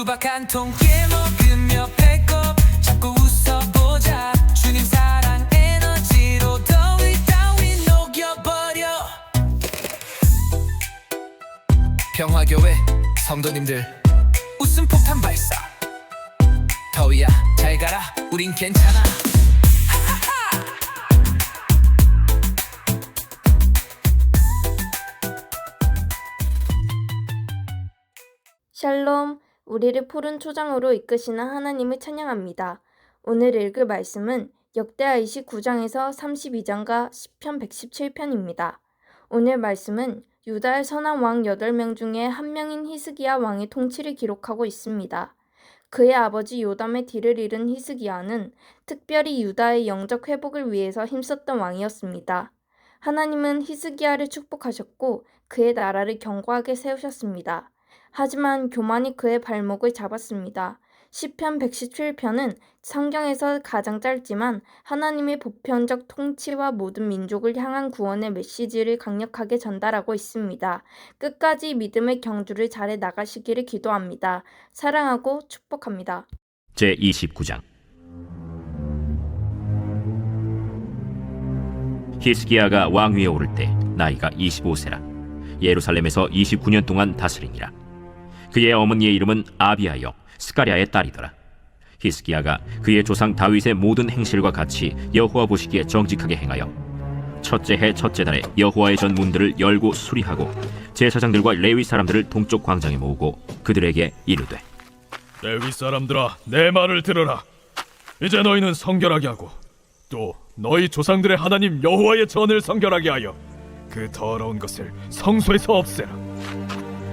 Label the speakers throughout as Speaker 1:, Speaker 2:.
Speaker 1: 수박 한 통 깨먹으며 배꼽 자꾸 웃어보자. 주님 사랑 에너지로 더위 따위 녹여버려. 평화교회 성도님들 웃음 폭탄 발사. 더위야 잘 가라 우린 괜찮아.
Speaker 2: 샬롬, 우리를 푸른 초장으로 이끄시는 하나님을 찬양합니다. 오늘 읽을 말씀은 역대하 29장에서 32장과 시편 117편입니다. 오늘 말씀은 유다의 선한 왕 8명 중에 한 명인 히스기야 왕의 통치를 기록하고 있습니다. 그의 아버지 요담의 뒤를 이은 히스기야는 특별히 유다의 영적 회복을 위해서 힘썼던 왕이었습니다. 하나님은 히스기야를 축복하셨고 그의 나라를 견고하게 세우셨습니다. 하지만 교만이 그의 발목을 잡았습니다. 시편 117편은 성경에서 가장 짧지만 하나님의 보편적 통치와 모든 민족을 향한 구원의 메시지를 강력하게 전달하고 있습니다. 끝까지 믿음의 경주를 잘해 나가시기를 기도합니다. 사랑하고 축복합니다.
Speaker 3: 제 29장 히스기야가 왕위에 오를 때 나이가 25세라 예루살렘에서 29년 동안 다스리니라 그의 어머니의 이름은 아비아여 스가랴의 딸이더라. 히스기야가 그의 조상 다윗의 모든 행실과 같이 여호와 보시기에 정직하게 행하여 첫째 해 첫째 달에 여호와의 전 문들을 열고 수리하고 제사장들과 레위 사람들을 동쪽 광장에 모으고 그들에게 이르되
Speaker 4: 레위 사람들아 내 말을 들으라. 이제 너희는 성결하게 하고 또 너희 조상들의 하나님 여호와의 전을 성결하게 하여 그 더러운 것을 성소에서 없애라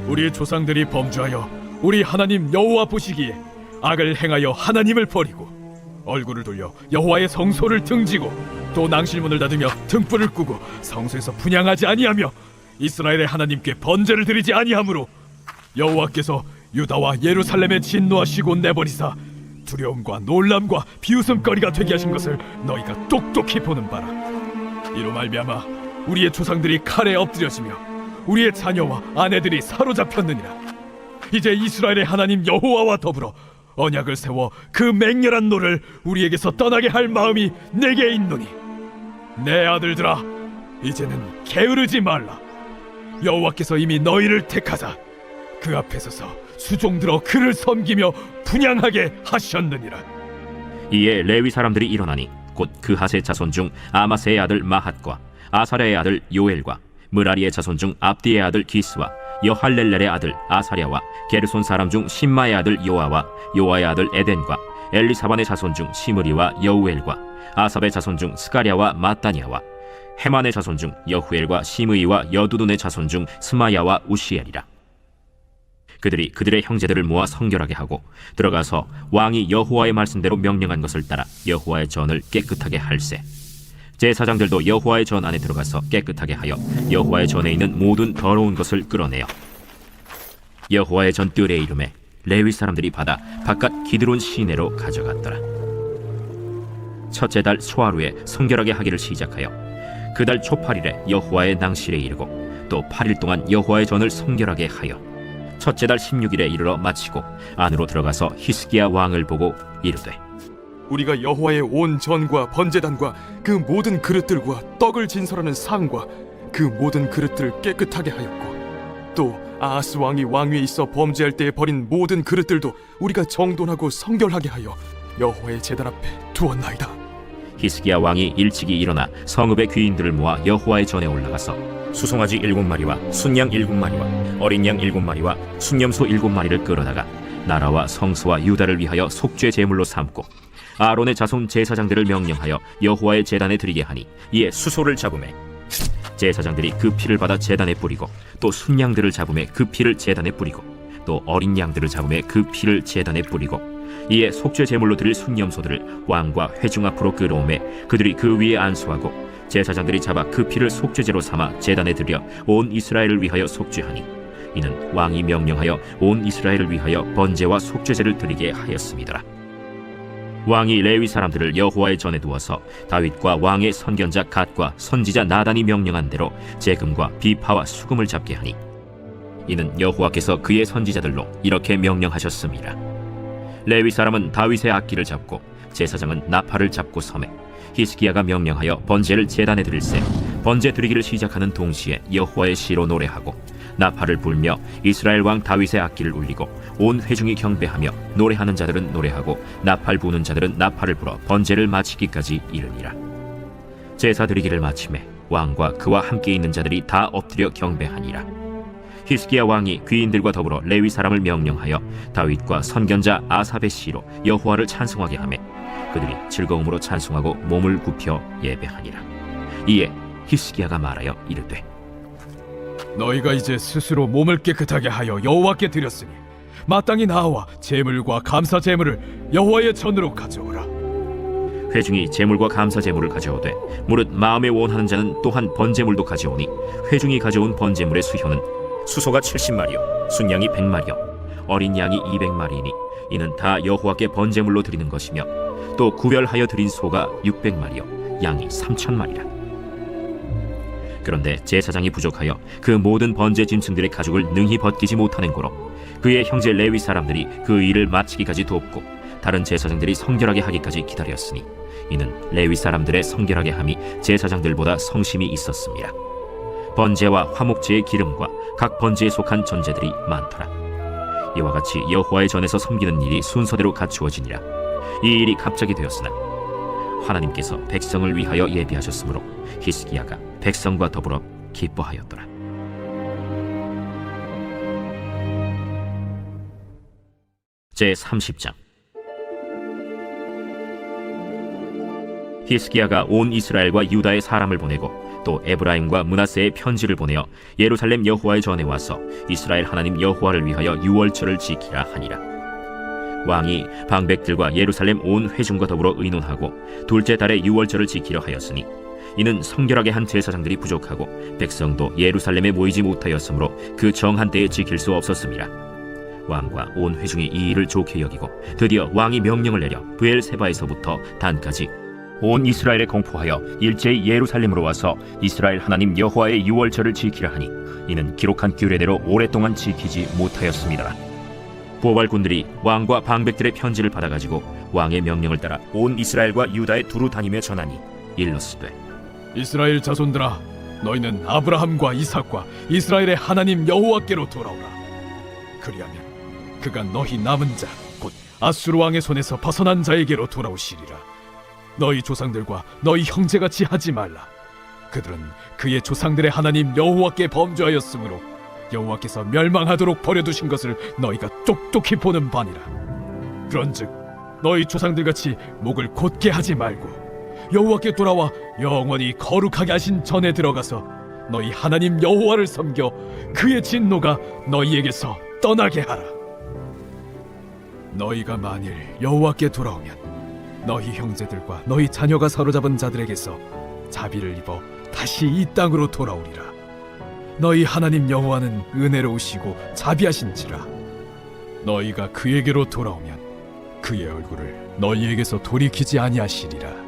Speaker 4: 우리 조상들이 범죄하여 우리 하나님 여호와 보시기에 악을 행하여 하나님을 버리고 얼굴을 돌려 여호와의 성소를 등지고 또 낭실문을 닫으며 등불을 끄고 성소에서 분양하지 아니하며 이스라엘의 하나님께 번제를 드리지 아니하므로 여호와께서 유다와 예루살렘에 진노하시고 내버리사 두려움과 놀람과 비웃음거리가 되게 하신 것을 너희가 똑똑히 보는 바라. 이로 말미암아 우리의 조상들이 칼에 엎드려지며 우리의 자녀와 아내들이 사로잡혔느니라. 이제 이스라엘의 하나님 여호와와 더불어 언약을 세워 그 맹렬한 노를 우리에게서 떠나게 할 마음이 내게 있노니. 내 아들들아 이제는 게으르지 말라. 여호와께서 이미 너희를 택하사 그 앞에 서서 수종 들어 그를 섬기며 분양하게 하셨느니라.
Speaker 3: 이에 레위 사람들이 일어나니 곧 그하세 자손 중 아마세의 아들 마핫과 아사랴의 아들 요엘과 무라리의 자손 중 압디의 아들 기스와 여할렐렐의 아들 아사랴와 게르손 사람 중 신마의 아들 요아와 요아의 아들 에덴과 엘리사반의 자손 중 시므리와 여우엘과 아삽의 자손 중 스가랴와 마따니아와 헤만의 자손 중 여후엘과 시므이와 여두둔의 자손 중 스마야와 우시엘이라 그들이 그들의 형제들을 모아 성결하게 하고 들어가서 왕이 여호와의 말씀대로 명령한 것을 따라 여호와의 전을 깨끗하게 할세. 제사장들도 여호와의 전 안에 들어가서 깨끗하게 하여 여호와의 전에 있는 모든 더러운 것을 끌어내어 여호와의 전 뜰의 이름에 레위 사람들이 받아 바깥 기드론 시내로 가져갔더라. 첫째 달 소하루에 성결하게 하기를 시작하여 그 달 초팔일에 여호와의 낭실에 이르고 또 8일 동안 여호와의 전을 성결하게 하여 첫째 달 16일에 이르러 마치고 안으로 들어가서 히스기야 왕을 보고 이르되
Speaker 5: 우리가 여호와의 온 전과 번제단과 그 모든 그릇들과 떡을 진설하는 상과 그 모든 그릇들을 깨끗하게 하였고 또 아하스 왕이 왕위에 있어 범죄할 때에 버린 모든 그릇들도 우리가 정돈하고 성결하게 하여 여호와의 제단 앞에 두었나이다.
Speaker 3: 히스기야 왕이 일찍이 일어나 성읍의 귀인들을 모아 여호와의 전에 올라가서 수송아지 일곱 마리와 순양 일곱 마리와 어린 양 일곱 마리와 순염소 일곱 마리를 끌어다가 나라와 성소와 유다를 위하여 속죄 제물로 삼고 아론의 자손 제사장들을 명령하여 여호와의 제단에 드리게 하니 이에 수소를 잡음에 제사장들이 그 피를 받아 제단에 뿌리고 또 순양들을 잡음에 그 피를 제단에 뿌리고 또 어린 양들을 잡음에 그 피를 제단에 뿌리고 이에 속죄 제물로 드릴 순염소들을 왕과 회중 앞으로 끌어오매 그들이 그 위에 안수하고 제사장들이 잡아 그 피를 속죄제로 삼아 제단에 드려 온 이스라엘을 위하여 속죄하니 이는 왕이 명령하여 온 이스라엘을 위하여 번제와 속죄제를 드리게 하였습니다. 왕이 레위 사람들을 여호와의 전에 두어서 다윗과 왕의 선견자 갓과 선지자 나단이 명령한 대로 재금과 비파와 수금을 잡게 하니 이는 여호와께서 그의 선지자들로 이렇게 명령하셨습니다. 레위 사람은 다윗의 악기를 잡고 제사장은 나팔을 잡고 섬에 히스기야가 명령하여 번제를 제단에 드릴세 번제 드리기를 시작하는 동시에 여호와의 시로 노래하고 나팔을 불며 이스라엘 왕 다윗의 악기를 울리고 온 회중이 경배하며 노래하는 자들은 노래하고 나팔 부는 자들은 나팔을 불어 번제를 마치기까지 이르니라. 제사 드리기를 마침에 왕과 그와 함께 있는 자들이 다 엎드려 경배하니라. 히스기야 왕이 귀인들과 더불어 레위 사람을 명령하여 다윗과 선견자 아삽의 시로 여호와를 찬송하게 하매 그들이 즐거움으로 찬송하고 몸을 굽혀 예배하니라. 이에 히스기야가 말하여 이르되
Speaker 4: 너희가 이제 스스로 몸을 깨끗하게 하여 여호와께 드렸으니 마땅히 나와 제물과 감사 제물을 여호와의 전으로 가져오라.
Speaker 3: 회중이 제물과 감사 제물을 가져오되 무릇 마음에 원하는 자는 또한 번제물도 가져오니 회중이 가져온 번제물의 수효는 수소가 70마리요 순양이 100마리요 어린 양이 200마리이니 이는 다 여호와께 번제물로 드리는 것이며 또 구별하여 드린 소가 600마리요 양이 3천마리라 그런데 제사장이 부족하여 그 모든 번제 짐승들의 가죽을 능히 벗기지 못하는 고로 그의 형제 레위 사람들이 그 일을 마치기까지 돕고 다른 제사장들이 성결하게 하기까지 기다렸으니 이는 레위 사람들의 성결하게 함이 제사장들보다 성심이 있었습니다. 번제와 화목제의 기름과 각 번제에 속한 전제들이 많더라. 이와 같이 여호와의 전에서 섬기는 일이 순서대로 갖추어지니라. 이 일이 갑자기 되었으나 하나님께서 백성을 위하여 예비하셨으므로 히스기야가 백성과 더불어 기뻐하였더라. 제 30장 히스기야가 온 이스라엘과 유다의 사람을 보내고 또 에브라임과 문하세의 편지를 보내어 예루살렘 여호와의 전에 와서 이스라엘 하나님 여호와를 위하여 유월절을 지키라 하니라. 왕이 방백들과 예루살렘 온 회중과 더불어 의논하고 둘째 달에 유월절을 지키려 하였으니 이는 성결하게 한 제사장들이 부족하고 백성도 예루살렘에 모이지 못하였으므로 그 정한 때에 지킬 수 없었습니다. 왕과 온 회중이 이 일을 좋게 여기고 드디어 왕이 명령을 내려 브엘세바에서부터 단까지 온 이스라엘에 공포하여 일제히 예루살렘으로 와서 이스라엘 하나님 여호와의 유월절을 지키라 하니 이는 기록한 규례대로 오랫동안 지키지 못하였습니다. 보발군들이 왕과 방백들의 편지를 받아가지고 왕의 명령을 따라 온 이스라엘과 유다에 두루 다니며 전하니 일러스되
Speaker 4: 이스라엘 자손들아, 너희는 아브라함과 이삭과 이스라엘의 하나님 여호와께로 돌아오라. 그리하면 그가 너희 남은 자, 곧 아수르 왕의 손에서 벗어난 자에게로 돌아오시리라. 너희 조상들과 너희 형제같이 하지 말라. 그들은 그의 조상들의 하나님 여호와께 범죄하였으므로 여호와께서 멸망하도록 버려두신 것을 너희가 똑똑히 보는 바니라. 그런즉 너희 조상들같이 목을 곧게 하지 말고 여호와께 돌아와 영원히 거룩하게 하신 전에 들어가서 너희 하나님 여호와를 섬겨 그의 진노가 너희에게서 떠나게 하라. 너희가 만일 여호와께 돌아오면 너희 형제들과 너희 자녀가 사로잡은 자들에게서 자비를 입어 다시 이 땅으로 돌아오리라. 너희 하나님 여호와는 은혜로우시고 자비하신지라. 너희가 그에게로 돌아오면 그의 얼굴을 너희에게서 돌이키지 아니하시리라.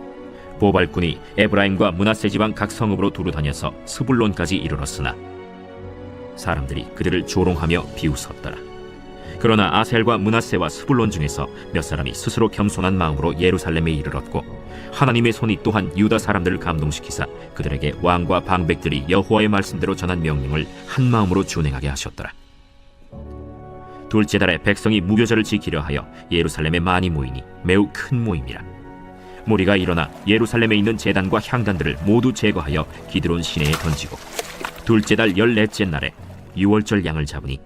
Speaker 3: 보발군이 에브라임과 문하세 지방 각 성읍으로 두루 다녀서 스불론까지 이르렀으나 사람들이 그들을 조롱하며 비웃었더라. 그러나 아셀과 문하세와 스불론 중에서 몇 사람이 스스로 겸손한 마음으로 예루살렘에 이르렀고 하나님의 손이 또한 유다 사람들을 감동시키사 그들에게 왕과 방백들이 여호와의 말씀대로 전한 명령을 한 마음으로 준행하게 하셨더라. 둘째 달에 백성이 무교절을 지키려 하여 예루살렘에 많이 모이니 매우 큰 모임이라. 무리가 일어나 예루살렘에 있는 제단과 향단들을 모두 제거하여 기드론 시내에 던지고 둘째 달 열넷째 날에 유월절 양을 잡으니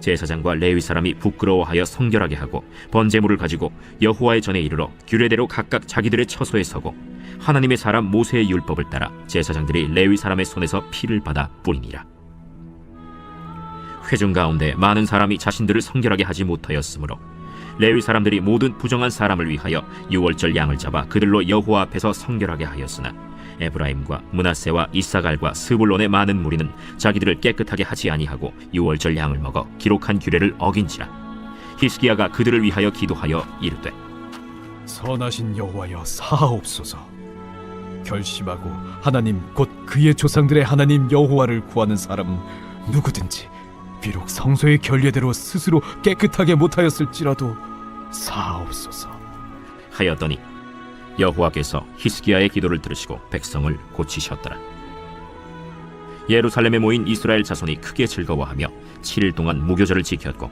Speaker 3: 제사장과 레위 사람이 부끄러워하여 성결하게 하고 번제물을 가지고 여호와의 전에 이르러 규례대로 각각 자기들의 처소에 서고 하나님의 사람 모세의 율법을 따라 제사장들이 레위 사람의 손에서 피를 받아 뿌리니라. 회중 가운데 많은 사람이 자신들을 성결하게 하지 못하였으므로 레위 사람들이 모든 부정한 사람을 위하여 유월절 양을 잡아 그들로 여호와 앞에서 성결하게 하였으나 에브라임과 문하세와 이사갈과 스불론의 많은 무리는 자기들을 깨끗하게 하지 아니하고 유월절 양을 먹어 기록한 규례를 어긴지라 히스기야가 그들을 위하여 기도하여 이르되
Speaker 4: 선하신 여호와여 사하옵소서. 결심하고 하나님 곧 그의 조상들의 하나님 여호와를 구하는 사람은 누구든지 비록 성소의 결례대로 스스로 깨끗하게 못하였을지라도 사옵소서.
Speaker 3: 하였더니 여호와께서 히스기야의 기도를 들으시고 백성을 고치셨더라. 예루살렘에 모인 이스라엘 자손이 크게 즐거워하며 7일 동안 무교절을 지켰고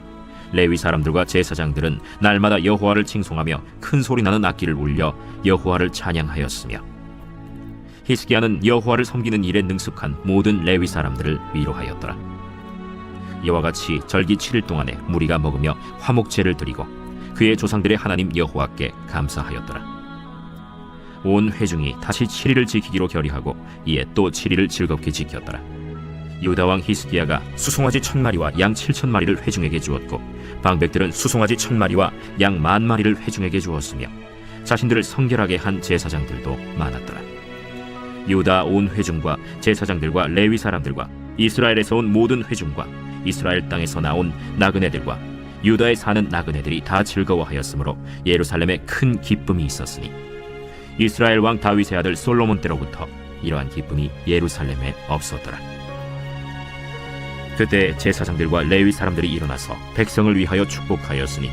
Speaker 3: 레위 사람들과 제사장들은 날마다 여호와를 칭송하며 큰 소리 나는 악기를 울려 여호와를 찬양하였으며 히스기야는 여호와를 섬기는 일에 능숙한 모든 레위 사람들을 위로하였더라. 이와 같이 절기 7일 동안에 무리가 먹으며 화목제를 드리고 그의 조상들의 하나님 여호와께 감사하였더라. 온 회중이 다시 7일을 지키기로 결의하고 이에 또 7일을 즐겁게 지켰더라. 유다 왕 히스기야가 수송아지 천 마리와 양 칠천 마리를 회중에게 주었고 방백들은 수송아지 천 마리와 양 만 마리를 회중에게 주었으며 자신들을 성결하게 한 제사장들도 많았더라. 유다 온 회중과 제사장들과 레위 사람들과 이스라엘에서 온 모든 회중과 이스라엘 땅에서 나온 나그네들과 유다에 사는 나그네들이 다 즐거워하였으므로 예루살렘에 큰 기쁨이 있었으니 이스라엘 왕 다윗의 아들 솔로몬 때로부터 이러한 기쁨이 예루살렘에 없었더라. 그때 제사장들과 레위 사람들이 일어나서 백성을 위하여 축복하였으니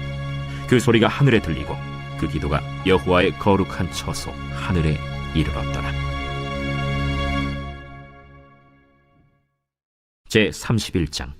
Speaker 3: 그 소리가 하늘에 들리고 그 기도가 여호와의 거룩한 처소 하늘에 이르렀더라. 제 31장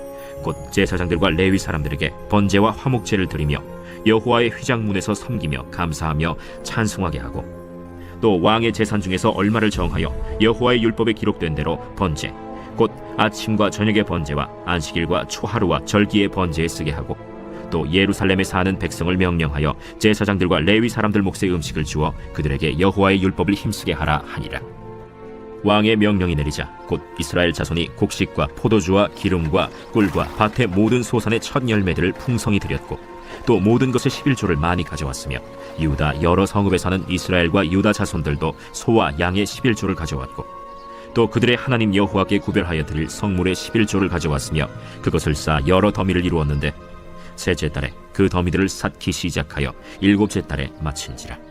Speaker 3: 곧 제사장들과 레위 사람들에게 번제와 화목제를 드리며 여호와의 휘장문에서 섬기며 감사하며 찬송하게 하고 또 왕의 재산 중에서 얼마를 정하여 여호와의 율법에 기록된 대로 번제 곧 아침과 저녁의 번제와 안식일과 초하루와 절기의 번제에 쓰게 하고 또 예루살렘에 사는 백성을 명령하여 제사장들과 레위 사람들 몫의 음식을 주어 그들에게 여호와의 율법을 힘쓰게 하라 하니라 왕의 명령이 내리자 곧 이스라엘 자손이 곡식과 포도주와 기름과 꿀과 밭의 모든 소산의 첫 열매들을 풍성히 드렸고 또 모든 것의 11조를 많이 가져왔으며 유다 여러 성읍에 사는 이스라엘과 유다 자손들도 소와 양의 11조를 가져왔고 또 그들의 하나님 여호와께 구별하여 드릴 성물의 11조를 가져왔으며 그것을 쌓아 여러 더미를 이루었는데 셋째 달에 그 더미들을 쌓기 시작하여 일곱째 달에 마친지라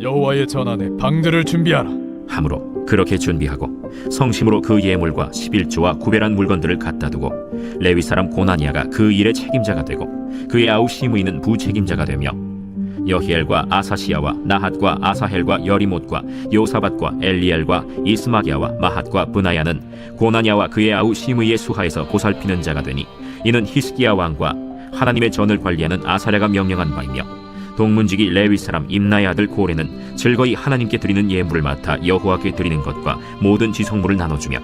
Speaker 4: 여호와의 전안에 방들을 준비하라.
Speaker 3: 함으로 그렇게 준비하고 성심으로 그 예물과 11조와 구별한 물건들을 갖다 두고 레위 사람 고나니아가 그 일의 책임자가 되고 그의 아우 시므이는 부책임자가 되며 여히엘과 아사시야와 나핫과 아사헬과 여리못과 요사밧과 엘리엘과 이스마기야와 마핫과 브나야는 고나니아와 그의 아우 시므이의 수하에서 보살피는 자가 되니 이는 히스기야 왕과 하나님의 전을 관리하는 아사랴가 명령한 바이며 동문지기 레위 사람 임나의 아들 고레는 즐거이 하나님께 드리는 예물을 맡아 여호와께 드리는 것과 모든 지성물을 나눠주며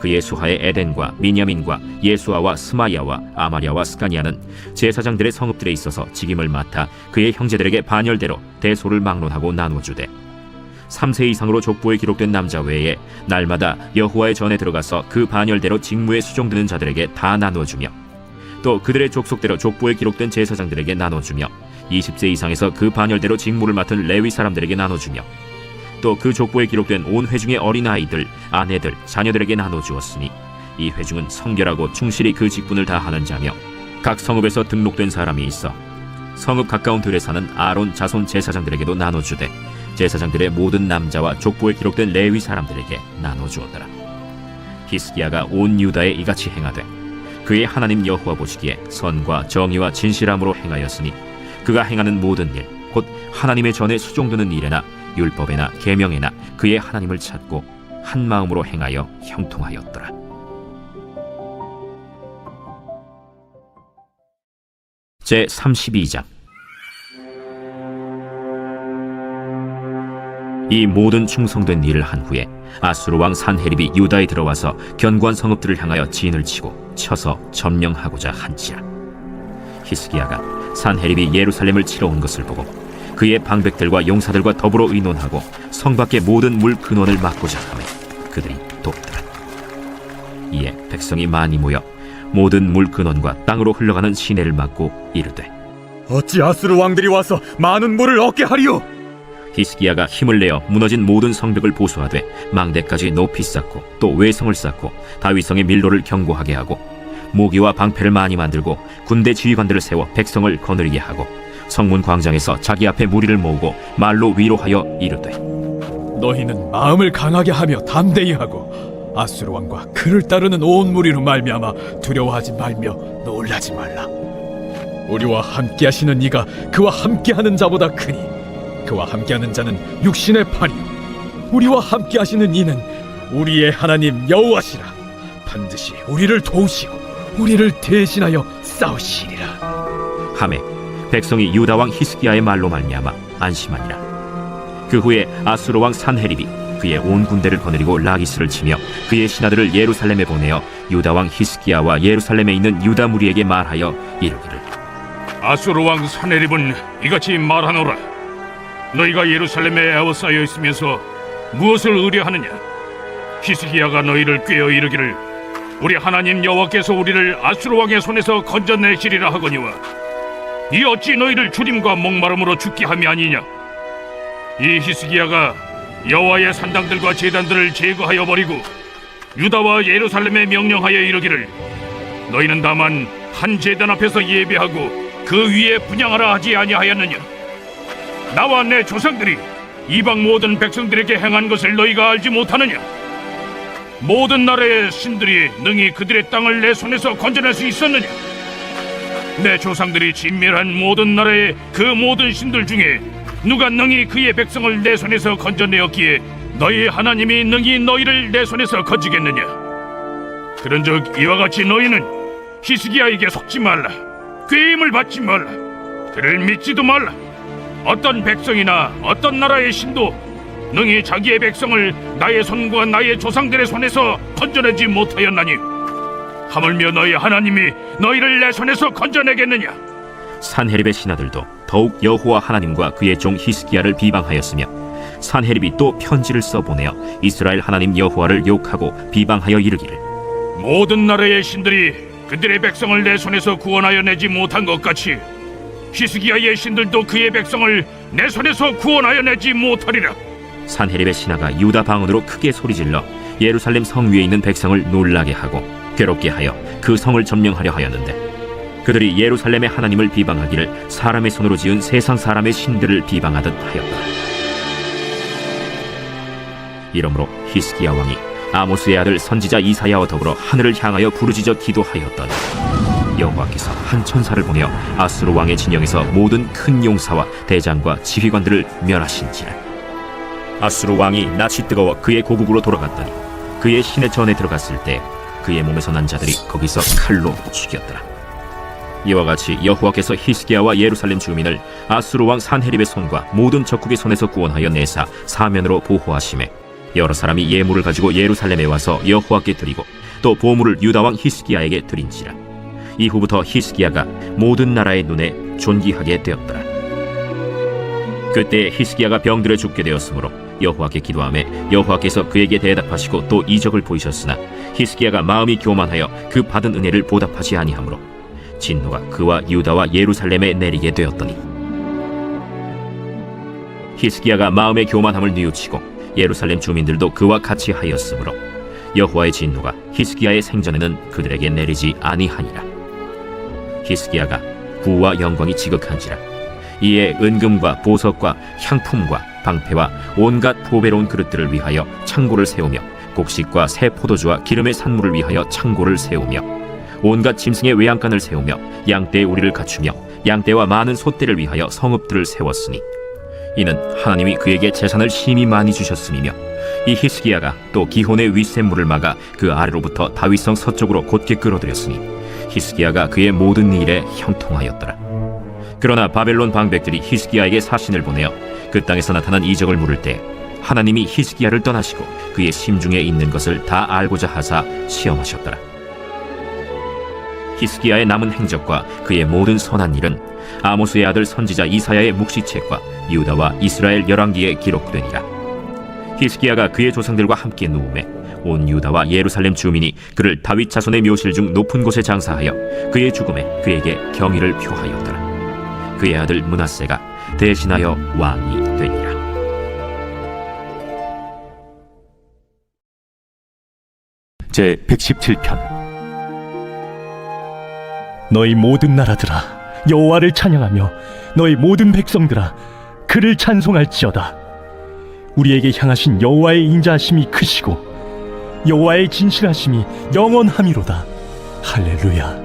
Speaker 3: 그의 수하의 에덴과 미냐민과 예수아와 스마야와 아마랴와 스가니아는 제사장들의 성읍들에 있어서 직임을 맡아 그의 형제들에게 반열대로 대소를 막론하고 나누어주되 3세 이상으로 족보에 기록된 남자 외에 날마다 여호와의 전에 들어가서 그 반열대로 직무에 수종드는 자들에게 다 나누어주며 또 그들의 족속대로 족보에 기록된 제사장들에게 나눠주며 20세 이상에서 그 반열대로 직무를 맡은 레위 사람들에게 나눠주며 또 그 족보에 기록된 온 회중의 어린 아이들, 아내들, 자녀들에게 나눠주었으니 이 회중은 성결하고 충실히 그 직분을 다하는 자며 각 성읍에서 등록된 사람이 있어 성읍 가까운 들에 사는 아론 자손 제사장들에게도 나눠주되 제사장들의 모든 남자와 족보에 기록된 레위 사람들에게 나눠주었더라. 히스기야가 온 유다에 이같이 행하되 그의 하나님 여호와 보시기에 선과 정의와 진실함으로 행하였으니 그가 행하는 모든 일 곧 하나님의 전에 수종드는 일에나 율법에나 계명에나 그의 하나님을 찾고 한 마음으로 행하여 형통하였더라. 제 32장 이 모든 충성된 일을 한 후에 아수르 왕 산헤립이 유다에 들어와서 견고한 성읍들을 향하여 진을 치고 쳐서 점령하고자 한지라 히스기야가 산헤립이 예루살렘을 치러 온 것을 보고 그의 방백들과 용사들과 더불어 의논하고 성 밖의 모든 물 근원을 막고자 하매 그들이 돕더라 이에 백성이 많이 모여 모든 물 근원과 땅으로 흘러가는 시내를 막고 이르되
Speaker 6: 어찌 아수르 왕들이 와서 많은 물을 얻게 하리요?
Speaker 3: 히스기야가 힘을 내어 무너진 모든 성벽을 보수하되 망대까지 높이 쌓고 또 외성을 쌓고 다윗성의 밀로를 견고하게 하고 모기와 방패를 많이 만들고 군대 지휘관들을 세워 백성을 거느리게 하고 성문 광장에서 자기 앞에 무리를 모으고 말로 위로하여 이르되
Speaker 4: 너희는 마음을 강하게 하며 담대히 하고 아수르 왕과 그를 따르는 온 무리로 말미암아 두려워하지 말며 놀라지 말라. 우리와 함께 하시는 이가 그와 함께 하는 자보다 크니 그와 함께 하는 자는 육신의 팔이요 우리와 함께 하시는 이는 우리의 하나님 여호와시라 반드시 우리를 도우시고 우리를 대신하여 싸우시리라.
Speaker 3: 하매 백성이 유다 왕 히스기야의 말로 말미암아 안심하니라. 그 후에 아수르 왕 산헤립이 그의 온 군대를 거느리고 라기스를 치며 그의 신하들을 예루살렘에 보내어 유다 왕 히스기야와 예루살렘에 있는 유다 무리에게 말하여 이르기를.
Speaker 7: 아수르 왕 사네립은 이같이 말하노라. 너희가 예루살렘에 에워싸여 있으면서 무엇을 의뢰하느냐? 히스기야가 너희를 꾀어 이르기를 우리 하나님 여호와께서 우리를 아수르 왕의 손에서 건져내시리라 하거니와 이 어찌 너희를 주림과 목마름으로 죽게 함이 아니냐? 이 히스기야가 여호와의 산당들과 제단들을 제거하여 버리고 유다와 예루살렘에 명령하여 이르기를 너희는 다만 한 제단 앞에서 예배하고 그 위에 분양하라 하지 아니하였느냐? 나와 내 조상들이 이방 모든 백성들에게 행한 것을 너희가 알지 못하느냐 모든 나라의 신들이 능히 그들의 땅을 내 손에서 건져낼 수 있었느냐? 내 조상들이 진멸한 모든 나라의 그 모든 신들 중에 누가 능히 그의 백성을 내 손에서 건져내었기에 너희 하나님이 능히 너희를 내 손에서 건지겠느냐? 그런즉 이와 같이 너희는 히스기야에게 속지 말라 꾀임을 받지 말라 그를 믿지도 말라. 어떤 백성이나 어떤 나라의 신도 능히 자기의 백성을 나의 손과 나의 조상들의 손에서 건져내지 못하였나니 하물며 너희 하나님이 너희를 내 손에서 건져내겠느냐?
Speaker 3: 산헤립의 신하들도 더욱 여호와 하나님과 그의 종 히스기야를 비방하였으며 산헤립이 또 편지를 써 보내어 이스라엘 하나님 여호와를 욕하고 비방하여 이르기를.
Speaker 7: 모든 나라의 신들이 그들의 백성을 내 손에서 구원하여 내지 못한 것 같이 히스기야의 신들도 그의 백성을 내 손에서 구원하여 내지 못하리라
Speaker 3: 산헤립의 신하가 유다 방언으로 크게 소리질러 예루살렘 성 위에 있는 백성을 놀라게 하고 괴롭게 하여 그 성을 점령하려 하였는데 그들이 예루살렘의 하나님을 비방하기를 사람의 손으로 지은 세상 사람의 신들을 비방하듯 하였다. 이러므로 히스기야 왕이 아모스의 아들 선지자 이사야와 더불어 하늘을 향하여 부르짖어 기도하였더니 여호와께서 한 천사를 보내어 아수르 왕의 진영에서 모든 큰 용사와 대장과 지휘관들을 멸하신지라 아수르 왕이 낯이 뜨거워 그의 고국으로 돌아갔더니 그의 신의 전에 들어갔을 때 그의 몸에서 난 자들이 거기서 칼로 죽였더라. 이와 같이 여호와께서 히스기야와 예루살렘 주민을 아수르 왕 산헤립의 손과 모든 적국의 손에서 구원하여 내사 사면으로 보호하심에 여러 사람이 예물을 가지고 예루살렘에 와서 여호와께 드리고 또 보물을 유다 왕 히스기야에게 드린지라. 이후부터 히스기야가 모든 나라의 눈에 존귀하게 되었더라. 그때 히스기야가 병들어 죽게 되었으므로 여호와께 기도하매 여호와께서 그에게 대답하시고 또 이적을 보이셨으나 히스기야가 마음이 교만하여 그 받은 은혜를 보답하지 아니하므로 진노가 그와 유다와 예루살렘에 내리게 되었더니 히스기야가 마음의 교만함을 뉘우치고 예루살렘 주민들도 그와 같이 하였으므로 여호와의 진노가 히스기야의 생전에는 그들에게 내리지 아니하니라. 히스기야가 부와 영광이 지극한지라 이에 은금과 보석과 향품과 방패와 온갖 보배로운 그릇들을 위하여 창고를 세우며 곡식과 새 포도주와 기름의 산물을 위하여 창고를 세우며 온갖 짐승의 외양간을 세우며 양떼의 우리를 갖추며 양떼와 많은 소떼를 위하여 성읍들을 세웠으니 이는 하나님이 그에게 재산을 심히 많이 주셨음이며 이 히스기야가 또 기혼의 윗샘물을 막아 그 아래로부터 다윗성 서쪽으로 곧게 끌어들였으니 히스기야가 그의 모든 일에 형통하였더라. 그러나 바벨론 방백들이 히스기야에게 사신을 보내어 그 땅에서 나타난 이적을 물을 때 하나님이 히스기야를 떠나시고 그의 심중에 있는 것을 다 알고자 하사 시험하셨더라. 히스기야의 남은 행적과 그의 모든 선한 일은 아모스의 아들 선지자 이사야의 묵시책과 유다와 이스라엘 열왕기에 기록되니라. 히스기야가 그의 조상들과 함께 누움에 온 유다와 예루살렘 주민이 그를 다윗 자손의 묘실 중 높은 곳에 장사하여 그의 죽음에 그에게 경의를 표하였더라. 그의 아들 문하세가 대신하여 왕이 되니라.
Speaker 6: 제 117편. 너희 모든 나라들아 여호와를 찬양하며 너희 모든 백성들아 그를 찬송할지어다. 우리에게 향하신 여호와의 인자하심이 크시고 여호와의 진실하심이 영원함이로다. 할렐루야